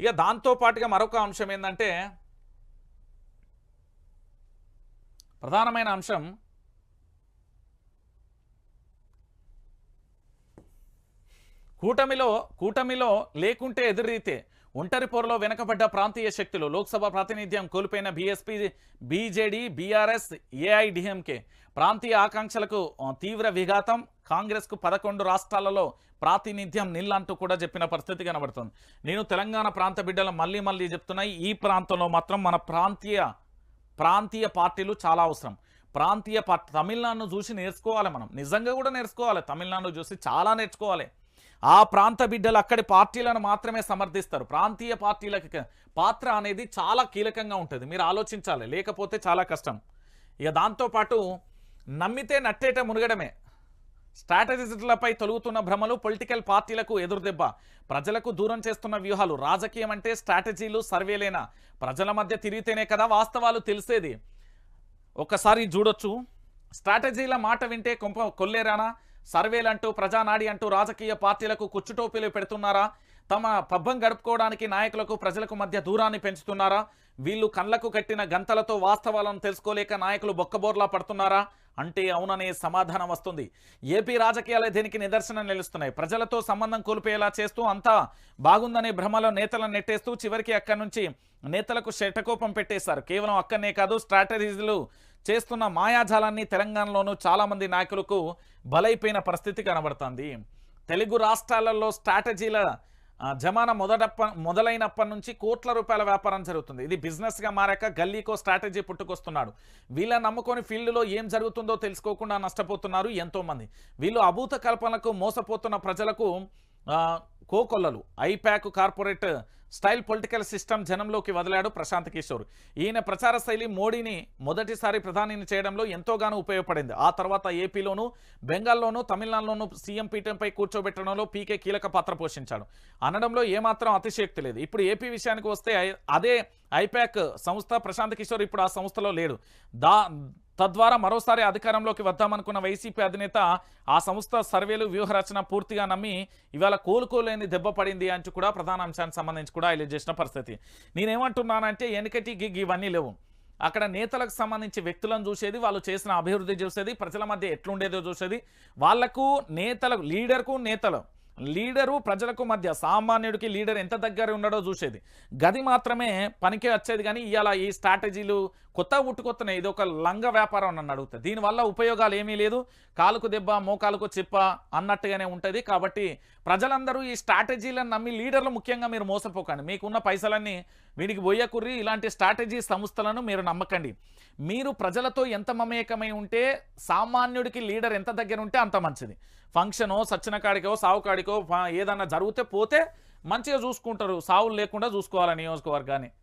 ఇక దాంతో పాటుగా మరొక అంశం ఏంటంటే ప్రధానమైన అంశం కూటమిలో కూటమిలో లేకుంటే ఎదురీతే ఒంటరి పోరులో వెనకబడ్డ ప్రాంతీయ శక్తులు లోక్సభ ప్రాతినిధ్యం కోల్పోయిన బీఎస్పీ బీజేడీ బీఆర్ఎస్ ఏఐడిఎంకే ప్రాంతీయ ఆకాంక్షలకు తీవ్ర విఘాతం. కాంగ్రెస్కు పదకొండు రాష్ట్రాలలో ప్రాతినిధ్యం నిల్లంటూ కూడా చెప్పిన పరిస్థితి కనబడుతుంది. నేను తెలంగాణ ప్రాంత బిడ్డలు మళ్ళీ మళ్ళీ చెప్తున్నాయి ఈ ప్రాంతంలో మాత్రం మన ప్రాంతీయ ప్రాంతీయ పార్టీలు చాలా అవసరం. ప్రాంతీయ పార్టీ తమిళనాడును చూసి నేర్చుకోవాలి మనం. నిజంగా కూడా నేర్చుకోవాలి. తమిళనాడు చూసి చాలా నేర్చుకోవాలి. ఆ ప్రాంత బిడ్డలు అక్కడి పార్టీలను మాత్రమే సమర్థిస్తారు. ప్రాంతీయ పార్టీలకి పాత్ర అనేది చాలా కీలకంగా ఉంటుంది. మీరు ఆలోచించాలి. లేకపోతే చాలా కష్టం. ఇక దాంతోపాటు నమ్మితే నట్టేట మునగడమే. స్ట్రాటజిస్టులపై తొలుగుతున్న భ్రమలు పొలిటికల్ పార్టీలకు ఎదురుదెబ్బ. ప్రజలకు దూరం చేస్తున్న వ్యూహాలు. రాజకీయం అంటే స్ట్రాటజీలు సర్వేలేనా? ప్రజల మధ్య తిరిగితేనే కదా వాస్తవాలు తెలిసేది. ఒక్కసారి చూడొచ్చు. స్ట్రాటజీల మాట వింటే కొంప కొల్లేరానా? సర్వేలంటూ ప్రజానాడి అంటూ రాజకీయ పార్టీలకు కుచ్చుటోపీలు పెడుతున్నారా? తమ పబ్బం గడుపుకోవడానికి నాయకులకు ప్రజలకు మధ్య దూరాన్ని పెంచుతున్నారా? వీళ్ళు కళ్ళకు కట్టిన గంతలతో వాస్తవాలను తెలుసుకోలేక నాయకులు బొక్కబోర్లా పడుతున్నారా? అంటే అవుననే సమాధానం వస్తుంది. ఏపీ రాజకీయాలే దీనికి నిదర్శనం నిలుస్తున్నాయి. ప్రజలతో సంబంధం కోల్పోయేలా చేస్తూ అంతా బాగుందనే భ్రమలో నేతలను నెట్టేస్తూ చివరికి అక్కడి నుంచి నేతలకు శటకోపం పెట్టేశారు. కేవలం అక్కడనే కాదు స్ట్రాటజీలు చేస్తున్న మాయాజాలాన్ని తెలంగాణలోనూ చాలామంది నాయకులకు బలైపోయిన పరిస్థితి కనబడుతుంది. తెలుగు రాష్ట్రాలలో స్ట్రాటజీల జమాన జమానా మొదటప్ప మొదలైనప్పటి నుంచి కోట్ల రూపాయల వ్యాపారం జరుగుతుంది. ఇది బిజినెస్గా మారాక గల్లీకో స్ట్రాటజీ పుట్టుకొస్తున్నాడు. వీళ్ళ నమ్ముకొని ఫీల్డ్లో ఏం జరుగుతుందో తెలుసుకోకుండా నష్టపోతున్నారు ఎంతోమంది. వీళ్ళు అభూత కల్పనలకు మోసపోతున్న ప్రజలకు కోకొల్లలు. IPAC corporate style political system జనంలోకి వదిలాడు ప్రశాంత్ కిషోర్. ఈయన ప్రచార శైలి మోడీని మొదటిసారి ప్రధానిని చేయడంలో ఎంతోగానో ఉపయోగపడింది. ఆ తర్వాత ఏపీలోను బెంగాల్లోనూ తమిళనాడులోనూ సీఎం పీఠంపై కూర్చోబెట్టడంలో పీకే కీలక పాత్ర పోషించాడు. అనడంలో ఏమాత్రం అతిశయోక్తి లేదు. ఇప్పుడు ఏపీ విషయానికి వస్తే అదే ఐపాక్ సంస్థ ప్రశాంత్ కిషోర్ ఇప్పుడు ఆ సంస్థలో లేడు. దా తద్వారా మరోసారి అధికారంలోకి వద్దామనుకున్న వైసీపీ అధినేత ఆ సంస్థ సర్వేలు వ్యూహరచన పూర్తిగా నమ్మి ఇవాళ కోలుకోలేని దెబ్బ పడింది అంటూ కూడా ప్రధాన అంశానికి సంబంధించి కూడా ఆయన చేసిన పరిస్థితి. నేనేమంటున్నానంటే ఎనకటి గిగ్ ఇవన్నీ లేవు. అక్కడ నేతలకు సంబంధించి వ్యక్తులను చూసేది వాళ్ళు చేసిన అభివృద్ధి చూసేది ప్రజల మధ్య ఎట్లుండేదో చూసేది. వాళ్ళకు నేతలకు లీడర్కు నేతలు లీడరు ప్రజలకు మధ్య సామాన్యుడికి లీడర్ ఎంత దగ్గర ఉన్నాడో చూసేది. గది మాత్రమే పనికి వచ్చేది కానీ ఇవాళ ఈ స్ట్రాటజీలు కొత్త పుట్టుకొస్తున్నాయి ఇది ఒక లంగ వ్యాపారం నన్ను అడుగుతుంది. దీనివల్ల ఉపయోగాలు ఏమీ లేదు. కాలుకు దెబ్బ మోకాలకు చిప్ప అన్నట్టుగానే ఉంటుంది. కాబట్టి ప్రజలందరూ ఈ స్ట్రాటజీలను నమ్మి లీడర్లు ముఖ్యంగా మీరు మోసపోకండి. మీకున్న పైసలన్నీ వీడికి పోయకుర్రి ఇలాంటి స్ట్రాటజీ సంస్థలను మీరు నమ్మకండి. మీరు ప్రజలతో ఎంత మమేకమై ఉంటే సామాన్యుడికి లీడర్ ఎంత దగ్గర ఉంటే అంత మంచిది. ఫంక్షనో సచ్చిన కాడికో సావు కాడికో ఏదో ఏదన్నా జరిగితే పోతే మంచిగా చూసుకుంటారు. సావులు లేకుండా చూసుకోవాలి నియోజకవర్గాన్ని.